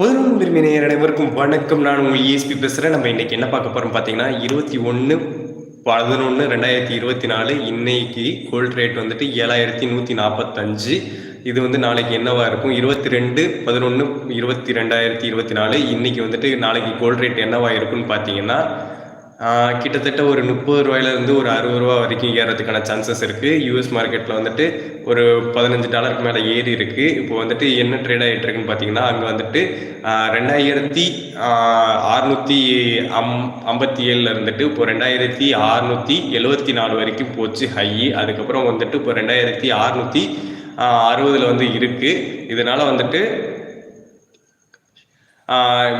பதினொன்று உரிமை நேயர் அனைவருக்கும் வணக்கம். நான் உங்கள் இஎஸ்பி பேசுகிறேன் நம்ம இன்னைக்கு என்ன பார்க்க போகிறோம் பார்த்தீங்கன்னா இருபத்தி ஒன்று பதினொன்று ரெண்டாயிரத்தி இருபத்தி நாலு இன்னைக்கு கோல்ட் ரேட் வந்துட்டு ஏழாயிரத்தி நூற்றி நாற்பத்தஞ்சு இது வந்து நாளைக்கு என்னவா இருக்கும்? இருபத்தி ரெண்டு பதினொன்று இருபத்தி ரெண்டாயிரத்தி இருபத்தி நாலு. இன்னைக்கு வந்துட்டு நாளைக்கு கோல்ட் ரேட் என்னவா இருக்குன்னு பார்த்தீங்கன்னா கிட்டத்தட்ட ஒரு முப்பது ரூபாயிலேருந்து ஒரு அறுபது ரூபா வரைக்கும் ஏறதுக்கான சான்சஸ் இருக்குது யூஎஸ் மார்க்கெட்டில் வந்துட்டு ஒரு பதினஞ்சு டாலருக்கு மேலே ஏறி இருக்குது இப்போ வந்துட்டு என்ன ட்ரேட் ஆகிட்டு இருக்குன்னு பார்த்தீங்கன்னா அங்கே வந்துட்டு ரெண்டாயிரத்தி அறுநூற்றி அம் ஐம்பத்தி ஏழில் இருந்துட்டு இப்போ ரெண்டாயிரத்தி அறுநூற்றி எழுவத்தி நாலு வரைக்கும் போச்சு ஹை அதுக்கப்புறம் வந்துட்டு இப்போ ரெண்டாயிரத்தி அறுநூற்றி அறுபதில் வந்து இருக்குது இதனால் வந்துட்டு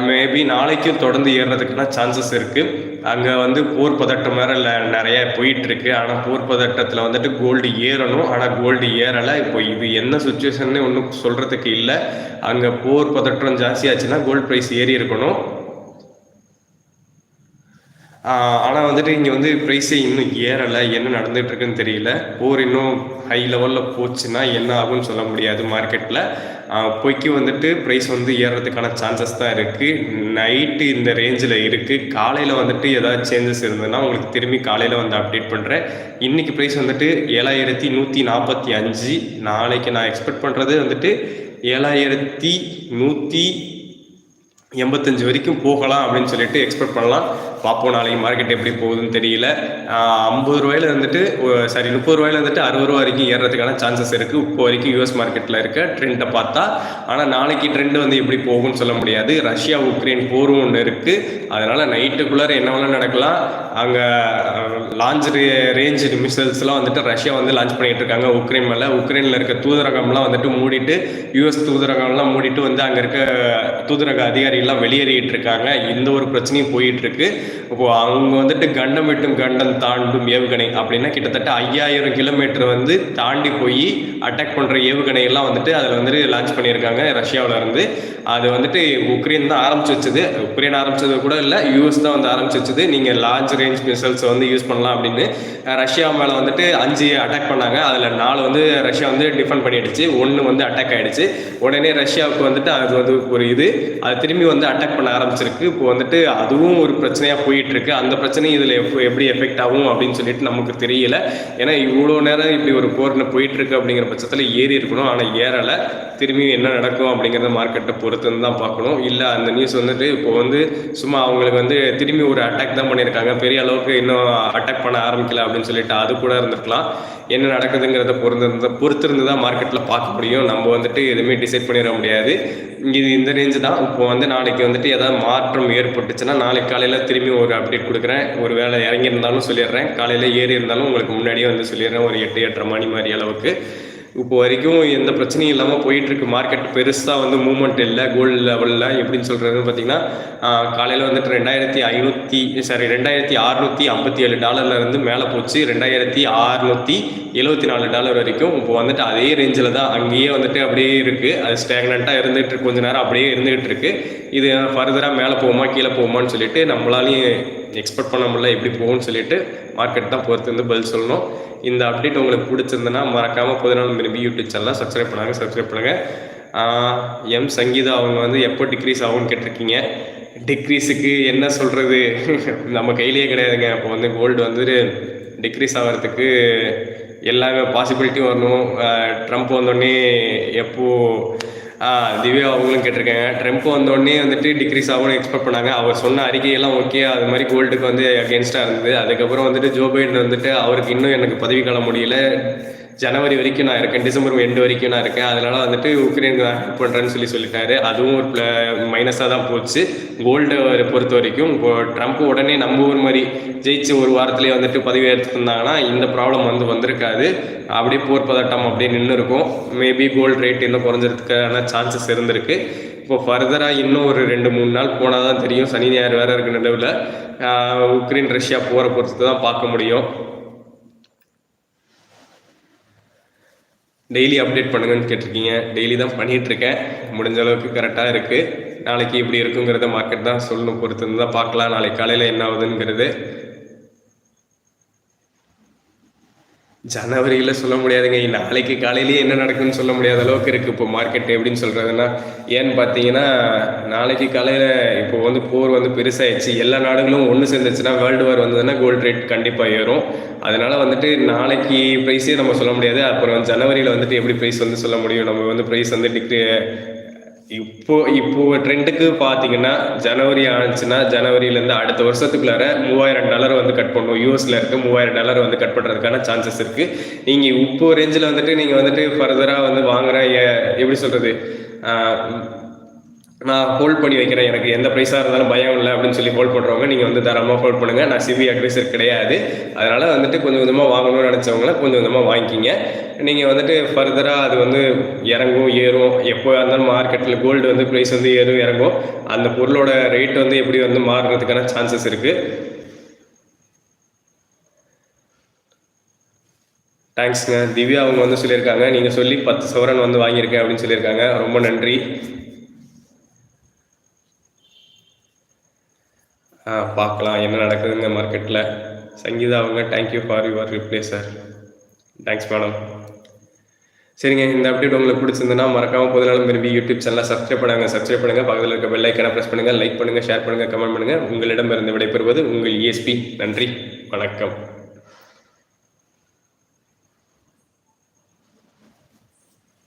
மேபி நாளைக்கும் தொடர்ந்து ஏறுறதுக்குனா சான்சஸ் இருக்குது அங்கே வந்து போர் பதட்டம் வேற நிறைய போயிட்டு இருக்கு ஆனால் போர் பதட்டத்தில் வந்துட்டு கோல்டு ஏறணும். ஆனால் கோல்டு ஏறலை. இப்போ இது என்ன சுச்சுவேஷன்னு ஒன்றும் சொல்கிறதுக்கு இல்லை. அங்கே போர் பதட்டம் ஜாஸ்தியாச்சுன்னா கோல்டு ப்ரைஸ் ஏறி இருக்கணும். ஆனால் வந்துட்டு இங்கே வந்து ப்ரைஸே இன்னும் ஏறலை. என்ன நடந்துட்டு இருக்குன்னு தெரியல. போர் இன்னும் ஹை லெவலில் போச்சுன்னா என்ன ஆகும்னு சொல்ல முடியாது மார்க்கெட்டில் பொய்க்கு வந்துட்டு ப்ரைஸ் வந்து ஏறுறதுக்கான சான்சஸ் தான் இருக்குது நைட்டு இந்த ரேஞ்சில் இருக்குது காலையில் வந்துட்டு ஏதாவது சேஞ்சஸ் இருந்ததுன்னா உங்களுக்கு திரும்பி காலையில் வந்து அப்டேட் பண்ணுறேன் இன்றைக்கி ப்ரைஸ் வந்துட்டு ஏழாயிரத்தி நூற்றி நாற்பத்தி அஞ்சு. நாளைக்கு நான் எக்ஸ்பெக்ட் பண்ணுறது வந்துட்டு ஏழாயிரத்தி நூற்றி எண்பத்தஞ்சு வரைக்கும் போகலாம் அப்படின்னு சொல்லிட்டு எக்ஸ்பெக்ட் பண்ணலாம். பார்ப்போம் நாளைக்கு மார்க்கெட் எப்படி போகுதுன்னு தெரியல. ஐம்பது ரூபாயில இருந்துட்டு சாரி முப்பது ரூபாயில இருந்துட்டு அறுபது ரூபா வரைக்கும் ஏறுறதுக்கான சான்சஸ் இருக்குது இப்போ வரைக்கும் யூஎஸ் மார்க்கெட்டில் இருக்க ட்ரெண்டை பார்த்தா. ஆனால் நாளைக்கு ட்ரெண்ட் வந்து எப்படி போகும்னு சொல்ல முடியாது. ரஷ்யா உக்ரைன் போரும் ஒன்று இருக்குது அதனால் நைட்டுக்குள்ளார என்ன வேணால் நடக்கலாம். அங்கே லான்ச் ரேஞ்ச் மிசைல்ஸ்லாம் வந்துட்டு ரஷ்யா வந்து லான்ச் பண்ணிட்டு இருக்காங்க. உக்ரைன் மேலே. உக்ரைனில் இருக்க தூதரகம்லாம் வந்துட்டு மூடிட்டு யூஎஸ் தூதரகம்லாம் மூடிட்டு வந்து அங்கே இருக்க தூதரக அதிகாரி அதிகாரிகள்லாம் வெளியேறிட்டு இருக்காங்க இந்த ஒரு பிரச்சனையும் போயிட்டு இருக்கு இப்போ அவங்க வந்துட்டு கண்டம் விட்டும் கண்டம் தாண்டும் ஏவுகணை அப்படின்னா கிட்டத்தட்ட ஐயாயிரம் கிலோமீட்டர் வந்து தாண்டி போய் அட்டாக் பண்ணுற ஏவுகணை எல்லாம் வந்துட்டு அதில் வந்துட்டு லான்ச் பண்ணியிருக்காங்க ரஷ்யாவில் இருந்து. அது வந்துட்டு உக்ரைன் தான் ஆரம்பிச்சு வச்சது. உக்ரைன் ஆரம்பிச்சது கூட இல்லை யூஎஸ் தான் வந்து ஆரம்பிச்சு வச்சது. நீங்கள் லார்ஜ் ரேஞ்ச் மிசைல்ஸ் வந்து யூஸ் பண்ணலாம் அப்படின்னு. ரஷ்யா மேலே வந்துட்டு அஞ்சு அட்டாக் பண்ணாங்க. அதில் நாலு வந்து ரஷ்யா வந்து டிஃபெண்ட் பண்ணிடுச்சு. ஒன்று வந்து அட்டாக் ஆகிடுச்சு உடனே ரஷ்யாவுக்கு வந்துட்டு அது வந்து ஒரு இது. அது திரும்பி வந்து அட்டாக் பண்ண ஆரம்பிச்சிருக்கு. இப்போ வந்துட்டு அதுவும் ஒரு பிரச்சனையாக போயிட்டுருக்கு. அந்த பிரச்சனை இதில் எப்படி எஃபெக்ட் ஆகும் அப்படின்னு சொல்லிட்டு நமக்கு தெரியல. ஏன்னா இவ்வளோ நேரம் இப்படி ஒரு போர்னு போயிட்டுருக்கு அப்படிங்கிற பட்சத்தில் ஏறி இருக்கணும். ஆனால் ஏறலை. திரும்பியும் என்ன நடக்கும் அப்படிங்கிறத மார்க்கெட்டை பொறுத்துன்னு தான் பார்க்கணும். இல்லை அந்த நியூஸ் வந்துட்டு இப்போ வந்து சும்மா அவங்களுக்கு வந்து திரும்பி ஒரு அட்டாக் தான் பண்ணியிருக்காங்க. பெரிய அளவுக்கு இன்னும் அட்டாக் பண்ண ஆரம்பிக்கல அப்படின்னு சொல்லிட்டு அது கூட இருந்திருக்கலாம். என்ன நடக்குதுங்கிறத பொறுத்திருந்து பொறுத்திருந்து தான் மார்க்கெட்டில் பார்க்க முடியும். நம்ம வந்துட்டு எதுவுமே டிசைட் பண்ணிட முடியாது. இது இந்த ரேஞ்சு தான். இப்போ வந்து நாளைக்கு வந்துட்டு ஏதாவது மாற்றம் ஏற்பட்டுச்சுன்னா நாளைக்கு காலையில் திரும்பி ஒரு அப்டேட் கொடுக்குறேன். ஒரு வேலை இறங்கியிருந்தாலும் சொல்லிடுறேன். காலையில் ஏறி இருந்தாலும் உங்களுக்கு முன்னாடியே வந்து சொல்லிடுறேன். ஒரு எட்டு எட்டரை மணி மாதிரி அளவுக்கு. இப்போ வரைக்கும் எந்த பிரச்சனையும் இல்லாமல் போயிட்டு இருக்கு மார்க்கெட் பெருசாக வந்து மூவ்மெண்ட் இல்லை கோல்டு லெவலில் எப்படின்னு சொல்கிறதுன்னு பார்த்தீங்கன்னா காலையில் வந்துட்டு ரெண்டாயிரத்தி ஐநூற்றி சாரி ரெண்டாயிரத்தி அறநூற்றி ஐம்பத்தி ஏழு டாலர்ல இருந்து மேலே போச்சு. ரெண்டாயிரத்தி அறுநூற்றி எழுபத்தி நாலு டாலர் வரைக்கும் இப்போ வந்துட்டு அதே ரேஞ்சில் தான் அங்கேயே வந்துட்டு அப்படியே இருக்குது அது ஸ்டாக்னண்ட்டாக இருந்துகிட்டு கொஞ்ச நேரம் அப்படியே இருந்துகிட்டு இருக்கு. இது ஃபர்தராக மேலே போகுமா கீழே போகுமான்னு சொல்லிட்டு நம்மளாலையும் எக்ஸ்பெக்ட் பண்ண முடியல. எப்படி போகும்னு சொல்லிட்டு மார்க்கெட் தான் பொறுத்து வந்து பதில் சொல்லணும். இந்த அப்டேட் உங்களுக்கு பிடிச்சிருந்தனா மறக்காமல் பதினாலு விரும்பி யூடியூப் சேனலாக சப்ஸ்கிரைப் பண்ணாங்க சப்ஸ்கிரைப் பண்ணுங்கள் எம் சங்கீதா அவங்க வந்து எப்போ டிக்ரீஸ் ஆகும்னு கேட்டிருக்கீங்க? டிக்ரீஸுக்கு என்ன சொல்கிறது நம்ம கையிலேயே கிடையாதுங்க. இப்போ வந்து கோல்டு வந்துட்டு டிக்ரீஸ் ஆகிறதுக்கு எல்லாமே பாசிபிலிட்டியும் வரணும். ட்ரம்ப் வந்தோடனே எப்போது திவ்யா அவங்களும் கேட்டிருக்காங்க. ட்ரம்ப் வந்தோடனே வந்துட்டு டிக்ரீஸ் ஆகும்னு எக்ஸ்பெக்ட் பண்ணாங்க. அவர் சொன்ன அறிக்கையெல்லாம் ஓகே அது மாதிரி கோல்டுக்கு வந்து அகேன்ஸ்டாக இருந்தது. அதுக்கப்புறம் வந்துட்டு ஜோ பைடன் வந்துட்டு அவருக்கு இன்னும் எனக்கு பதவி காலம் முடியல. ஜனவரி வரைக்கும் நான் இருக்கேன் டிசம்பர் எண்டு வரைக்கும் நான் இருக்கேன். அதனால வந்துட்டு உக்ரைனுக்கு நான் ஹெல்ப் பண்ணுறேன்னு சொல்லி சொல்லிட்டாரு. அதுவும் ஒரு மைனஸாக தான் போச்சு. கோல்டு பொறுத்த வரைக்கும் இப்போ ட்ரம்ப் உடனே நம்ம ஊர் மாதிரி ஜெயிச்சு ஒரு வாரத்திலேயே வந்துட்டு பதவி எடுத்துருந்தாங்கன்னா இந்த ப்ராப்ளம் வந்து வந்திருக்காது. அப்படியே போர் பதட்டம் அப்படியே நின்று இருக்கும் மேபி கோல்டு ரேட் இன்னும் குறைஞ்சதுக்கான சான்சஸ் இருந்திருக்கு. இப்போ ஃபர்தராக இன்னும் ஒரு ரெண்டு மூணு நாள் போனால் தான் தெரியும். சனி ஞாயிறு வேறு இருக்க நடுவில் உக்ரைன் ரஷ்யா போகிற பொறுத்து தான் பார்க்க முடியும். டெய்லி அப்டேட் பண்ணுங்கன்னு கேட்டிருக்கீங்க. டெய்லி தான் பண்ணிகிட்ருக்கேன் முடிஞ்ச அளவுக்கு கரெக்டாக இருக்குது நாளைக்கு இப்படி இருக்குங்கிறத மார்க்கெட் தான் சொல்லணும். பொறுத்து தான் பார்க்கலாம். நாளைக்கு காலையில் என்ன ஆகுதுங்கிறது ஜனவரியில் சொல்ல முடியாதுங்க. நாளைக்கு காலையிலேயே என்ன நடக்குன்னு சொல்ல முடியாத அளவுக்கு இருக்குது இப்போ மார்க்கெட் எப்படின்னு சொல்கிறதுன்னா ஏன்னு பார்த்தீங்கன்னா நாளைக்கு காலையில் இப்போ வந்து போர் வந்து பெருசாகிடுச்சு எல்லா நாடுகளும் ஒன்று சேர்ந்துச்சுன்னா வேர்ல்டு வார் வந்ததுன்னா கோல்டு ரேட் கண்டிப்பாக ஏறும். அதனால் வந்துட்டு நாளைக்கு ப்ரைஸே நம்ம சொல்ல முடியாது. அப்புறம் ஜனவரியில் வந்துட்டு எப்படி ப்ரைஸ் வந்து சொல்ல முடியும்? நம்ம வந்து ப்ரைஸ் வந்து டிக்ரி இப்போ இப்போ ட்ரெண்டுக்கு பார்த்தீங்கன்னா ஜனவரி ஆனிச்சுன்னா ஜனவரியிலேருந்து அடுத்த வருஷத்துக்குள்ளார மூவாயிரம் டாலர் வந்து கட் பண்ணுவோம் யூஎஸ்ல இருக்க மூவாயிரம் டாலர் வந்து கட் பண்ணுறதுக்கான சான்சஸ் இருக்குது நீங்கள் இப்போ ரேஞ்சில் வந்துட்டு நீங்கள் வந்துட்டு ஃபர்தராக வந்து வாங்குற எப்படி சொல்கிறது நான் ஹோல்ட் பண்ணி வைக்கிறேன். எனக்கு எந்த ப்ரைஸாக இருந்தாலும் பயம் இல்லை அப்படின்னு சொல்லி ஹோல்ட் பண்ணுறவங்க நீங்கள் வந்து தாராளமாக ஹோல்ட் பண்ணுங்கள் நான் சிவி அட்வைசர் கிடையாது. அதனால் வந்துட்டு கொஞ்சம் கொஞ்சமாக வாங்கணும்னு நினச்சவங்கள கொஞ்சம் கொஞ்சமாக வாங்கிக்கிங்க. நீங்கள் வந்துட்டு ஃபர்தராக அது வந்து இறங்கும் ஏறும். எப்போ இருந்தாலும் மார்க்கெட்டில் கோல்டு வந்து ப்ரைஸ் வந்து ஏறும் இறங்கும். அந்த பொருளோட ரேட் வந்து எப்படி வந்து மாறுறதுக்கான சான்சஸ் இருக்குது தேங்க்ஸ்ங்க திவ்யா அவங்க வந்து சொல்லியிருக்காங்க. நீங்கள் சொல்லி பத்து சவரன் வந்து வாங்கியிருக்கேன் அப்படின்னு சொல்லியிருக்காங்க. ரொம்ப நன்றி. பார்க்கலாம். என்ன நடக்குதுங்க மார்க்கெட்டில் சங்கீதா அவங்க thank you for your reply sir thanks madam சரிங்க இந்த அப்டேட் உங்களுக்கு பிடிச்சிருந்ததுன்னா மறக்காம பொதுநாளும் விரும்பி யூடியூப் சேனலை சப்ஸ்கிரைப் பண்ணுங்க. சப்ஸ்கிரைப் பண்ணுங்க பக்கத்தில் இருக்க பெல் ஐக்கனை ப்ரெஸ் பண்ணுங்க லைக் பண்ணுங்க ஷேர் பண்ணுங்க கமெண்ட் பண்ணுங்க. உங்களிடமிருந்து விடைபெறுவது உங்கள் இஎஸ்பி நன்றி வணக்கம்.